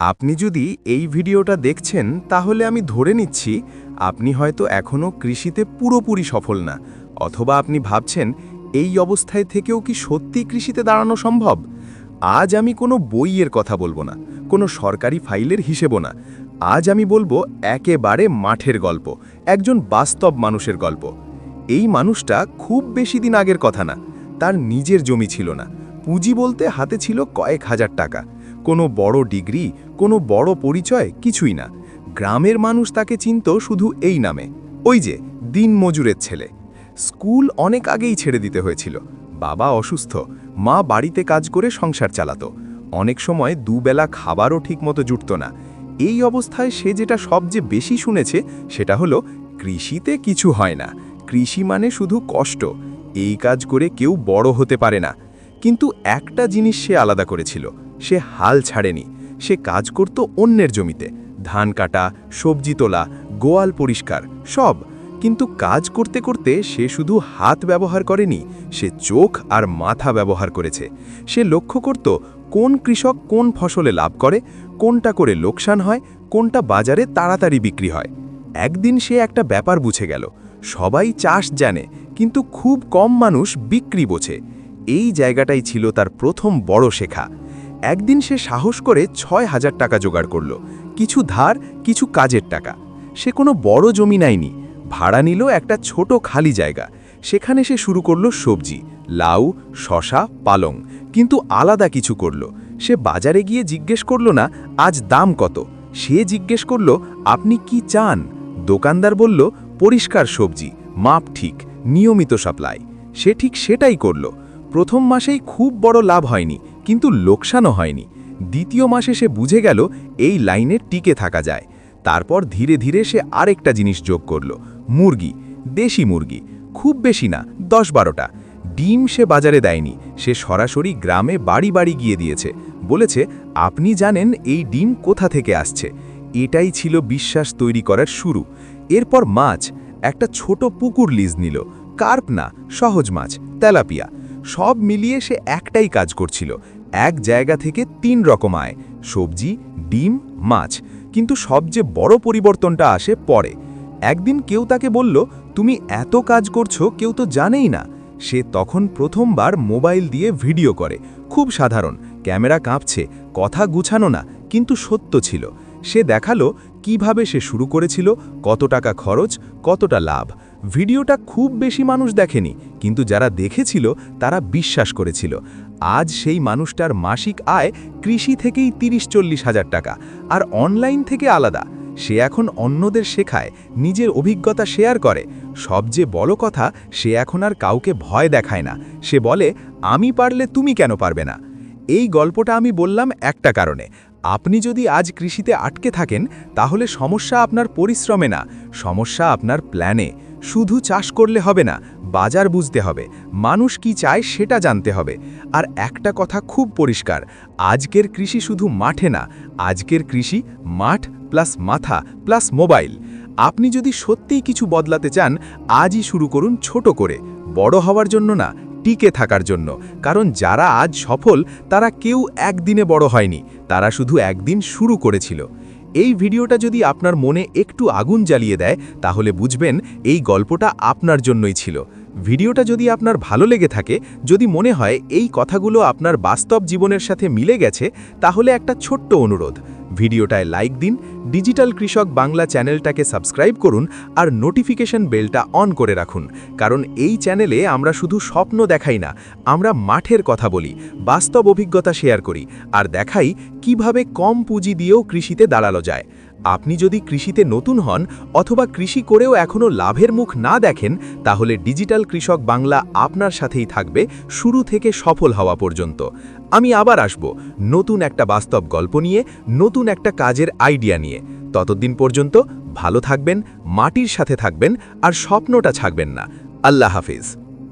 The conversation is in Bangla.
আপনি যদি এই ভিডিওটা দেখছেন, তাহলে আমি ধরে নিচ্ছি, আপনি হয়তো এখনও কৃষিতে পুরোপুরি সফল না, অথবা আপনি ভাবছেন, এই অবস্থায় থেকেও কি সত্যি কৃষিতে দাঁড়ানো সম্ভব? আজ আমি কোনো বইয়ের কথা বলব না, কোনো সরকারি ফাইলের হিসেবও না। আজ আমি বলব, একেবারে মাঠের গল্প, একজন বাস্তব মানুষের গল্প। এই মানুষটা খুব বেশি দিন আগের কথা না, তার নিজের জমি ছিল না। পুঁজি বলতে হাতে ছিল কয়েক হাজার টাকা। কোনো বড় ডিগ্রি, কোনো বড় পরিচয় কিছুই না। গ্রামের মানুষ তাকে চিনত শুধু এই নামে। ওই যে, দিন মজুরের ছেলে। স্কুল অনেক আগেই ছেড়ে দিতে হয়েছিল। বাবা অসুস্থ, মা বাড়িতে কাজ করে সংসার চালাতো। অনেক সময় দুবেলা খাবারও ঠিকমতো জুটত না। এই অবস্থায় সে যেটা সবচেয়ে বেশি শুনেছে, সেটা হলো, কৃষিতে কিছু হয় না। কৃষি মানে শুধু কষ্ট। এই কাজ করে কেউ বড় হতে পারে না। কিন্তু একটা জিনিস সে আলাদা করেছিল। সে হাল ছাড়েনি। সে কাজ করত অন্যের জমিতে। ধান কাটা, সবজি তোলা, গোয়াল পরিষ্কার, সব। কিন্তু কাজ করতে করতে সে শুধু হাত ব্যবহার করেনি, সে চোখ আর মাথা ব্যবহার করেছে। সে লক্ষ্য করত কোন কৃষক কোন ফসলে লাভ করে, কোনটা করে লোকসান হয়, কোনটা বাজারে তাড়াতাড়ি বিক্রি হয়। একদিন সে একটা ব্যাপার বুঝে গেল। সবাই চাষ জানে, কিন্তু খুব কম মানুষ বিক্রি বোঝে। এই জায়গাটাই ছিল তার প্রথম বড় শেখা। একদিন সে সাহস করে ছয় হাজার টাকা জোগাড় করল, কিছু ধার, কিছু কাজের টাকা। সে কোনো বড় জমি নেয়নি, ভাড়া নিল একটা ছোট খালি জায়গা। সেখানে সে শুরু করল সবজি, লাউ, শশা, পালং, কিন্তু আলাদা কিছু করল। সে বাজারে গিয়ে জিজ্ঞেস করল না, আজ দাম কত? সে জিজ্ঞেস করল, আপনি কি চান? দোকানদার বলল, পরিষ্কার সবজি, মাপ ঠিক, নিয়মিত সাপ্লাই। সে ঠিক সেটাই করল। প্রথম মাসেই খুব বড় লাভ হয়নি কিন্তু লোকসানও হয়নি। দ্বিতীয় মাসে সে বুঝে গেল এই লাইনে টিকে থাকা যায়। তারপর ধীরে ধীরে সে আরেকটা জিনিস যোগ করল, মুরগি, দেশি মুরগি, খুব বেশি না, দশ বারোটা। ডিম সে বাজারে দেয়নি, সে সরাসরি গ্রামে বাড়ি বাড়ি গিয়ে দিয়েছে। বলেছে, আপনি জানেন এই ডিম কোথা থেকে আসছে? এটাই ছিল বিশ্বাস তৈরি করার শুরু। এরপর মাছ, একটা ছোট পুকুর লিজ নিল, কার্প না, সহজ মাছ, তেলাপিয়া। সব মিলিয়ে সে একটাই কাজ করছিল এক জায়গা থেকে তিন রকম আয়, সবজি, ডিম, মাছ। কিন্তু সবচেয়ে বড় পরিবর্তনটা আসে পরে। একদিন কেউ তাকে বলল, তুমি এত কাজ করছ, কেউ তো জানেই না। সে তখন প্রথমবার মোবাইল দিয়ে ভিডিও করে। খুব সাধারণ, ক্যামেরা কাঁপছে, কথা গুছানো না, কিন্তু সত্য ছিল। সে দেখাল কীভাবে সে শুরু করেছিল, কত টাকা খরচ, কতটা লাভ। ভিডিওটা খুব বেশি মানুষ দেখেনি, কিন্তু যারা দেখেছিল, তারা বিশ্বাস করেছিল। আজ সেই মানুষটার মাসিক আয় কৃষি থেকেই তিরিশ চল্লিশ হাজার টাকা, আর অনলাইন থেকে আলাদা। সে এখন অন্যদের শেখায়, নিজের অভিজ্ঞতা শেয়ার করে। সবচেয়ে বড় কথা, সে এখন আর কাউকে ভয় দেখায় না। সে বলে, আমি পারলে তুমি কেন পারবে না? এই গল্পটা আমি বললাম একটা কারণে। আপনি যদি আজ কৃষিতে আটকে থাকেন, তাহলে সমস্যা আপনার পরিশ্রমে না, সমস্যা আপনার প্ল্যানে। শুধু চাষ করলে হবে না, বাজার বুঝতে হবে। মানুষ কি চায় সেটা জানতে হবে। আর একটা কথা খুব পরিষ্কার, আজকের কৃষি শুধু মাঠে না, আজকের কৃষি মাঠ প্লাস মাথা প্লাস মোবাইল। আপনি যদি সত্যিই কিছু বদলাতে চান, আজই শুরু করুন ছোট করে। বড় হওয়ার জন্য না, টিকে থাকার জন্য। কারণ যারা আজ সফল, তারা কেউ একদিনে বড় হয়নি, তারা শুধু একদিন শুরু করেছিল। এই ভিডিওটা যদি আপনার মনে একটু আগুন জ্বালিয়ে দেয়, তাহলে বুঝবেন এই গল্পটা আপনার জন্যই ছিল। ভিডিওটা যদি আপনার ভালো লেগে থাকে, যদি মনে হয় এই কথাগুলো আপনার বাস্তব জীবনের সাথে মিলে গেছে, তাহলে একটা ছোট্ট অনুরোধ। ভিডিওটায় লাইক দিন, ডিজিটাল কৃষক বাংলা চ্যানেলটাকে সাবস্ক্রাইব করুন আর নোটিফিকেশন বেলটা অন করে রাখুন। কারণ এই চ্যানেলে আমরা শুধু স্বপ্ন দেখাই না, আমরা মাঠের কথা বলি, বাস্তব অভিজ্ঞতা শেয়ার করি, আর দেখাই কীভাবে কম পুঁজি দিয়েও কৃষিতে দাঁড়াল যায়। আপনি যদি কৃষিতে নতুন হন অথবা কৃষি করেও এখনও লাভের মুখ না দেখেন, তাহলে ডিজিটাল কৃষক বাংলা আপনার সাথেই থাকবে শুরু থেকে সফল হওয়া পর্যন্ত। আমি আবার আসব নতুন একটা বাস্তব গল্প নিয়ে, নতুন একটা কাজের আইডিয়া নিয়ে। ততদিন পর্যন্ত ভালো থাকবেন, মাটির সাথে থাকবেন আর স্বপ্নটা ছাকবেন না। আল্লাহ হাফিজ।